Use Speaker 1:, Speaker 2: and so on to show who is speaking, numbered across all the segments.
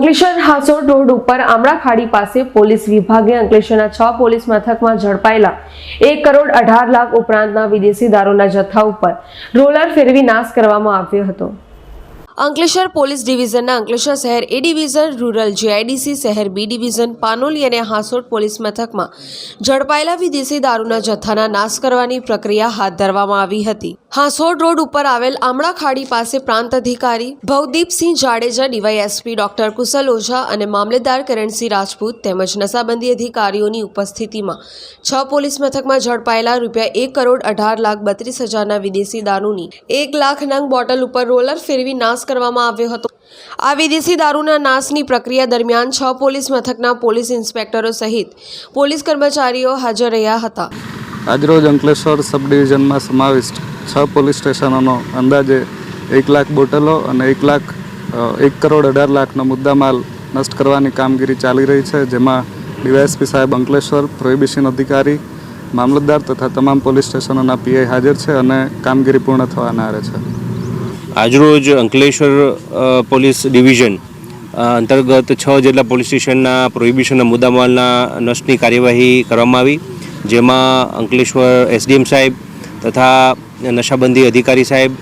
Speaker 1: હાસોડ road ઉપર આમળા ખાડી પાસે પોલીસ વિભાગે અંકલેશ્વરના છ પોલીસ મથકમાં ઝડપાયેલા એક કરોડ અઢાર લાખ ઉપરાંતના વિદેશી દારૂના જથ્થા ઉપર રોલર ફેરવી નાશ કરવામાં આવ્યો હતો. અંકલેશ્વર પોલીસ ડિવિઝનના અંકલેશ્વર શહેર એ ડિવિઝન, રૂરલ જીઆઈડીસી શહેર, બી ડિવિઝન, પાનોલી અને હાંસોટ પોલીસ મથકમાં ઝડપાયેલા વિદેશી દારૂના જથ્થાના નાશ કરવાની પ્રક્રિયા હાથ ધરવામાં આવી હતી. હાંસોડ રોડ ઉપર આવેલ આમળા ખાડી પાસે પ્રાંત અધિકારી ભવદીપસિંહ જાડેજા, ડીવાયએસપી ડોક્ટર કુશલ ઓઝા અને મામલેદાર કરણસિંહ રાજપૂત તેમજ નશાબંધી અધિકારીઓની ઉપસ્થિતિમાં છ પોલીસ મથકમાં ઝડપાયેલા રૂપિયા એક કરોડ અઢાર લાખ બત્રીસ હજારના વિદેશી દારૂની એક લાખ નંગ બોટલ ઉપર રોલર ફેરવી નાશ કરવામાં આવ્યો હતો. આ વિદેશી દારૂના નાશની પ્રક્રિયા દરમિયાન છ પોલીસ મથકના પોલીસ ઇન્સ્પેક્ટરો સહિત પોલીસ કર્મચારીઓ હાજર રહ્યા હતા.
Speaker 2: આજરોજ અંકલેશ્વર સબ ડિવિઝનમાં સમાવિષ્ટ છ પોલીસ સ્ટેશનોનો અંદાજે એક લાખ બોટલો અને એક લાખ એક કરોડ અઢાર લાખનો મુદ્દામાલ નષ્ટ કરવાની કામગીરી ચાલી રહી છે, જેમાં ડીવાયએસપી સાહેબ અંકલેશ્વર, પ્રોહિબિશન અધિકારી, મામલતદાર તથા તમામ પોલીસ સ્ટેશનોના પીઆઈ હાજર છે અને કામગીરી પૂર્ણ થવાના આરે છે.
Speaker 3: આજરોજ અંકલેશ્વર પોલીસ ડિવિઝન અંતર્ગત છ જેટલા પોલીસ સ્ટેશનના પ્રોહિબિશનના મુદ્દામાલના નશની કાર્યવાહી કરવામાં આવી, જેમાં અંકલેશ્વર એસડીએમ સાહેબ તથા નશાબંધી અધિકારી સાહેબ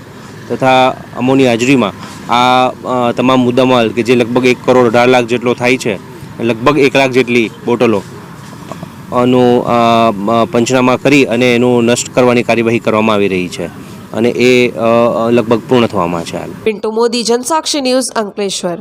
Speaker 3: તથા અમોની હાજરીમાં આ તમામ મુદ્દામાલ કે જે લગભગ એક કરોડ અઢાર લાખ જેટલો થાય છે, લગભગ એક લાખ જેટલી બોટલો નું પંચનામા કરી અને એનું નષ્ટ કરવાની કાર્યવાહી કરવામાં આવી રહી છે. અને એ લગભગ પૂર્ણ થવામાં છે
Speaker 1: પિન્ટુ મોદી જનસાક્ષી ન્યૂઝ અંકલેશ્વર.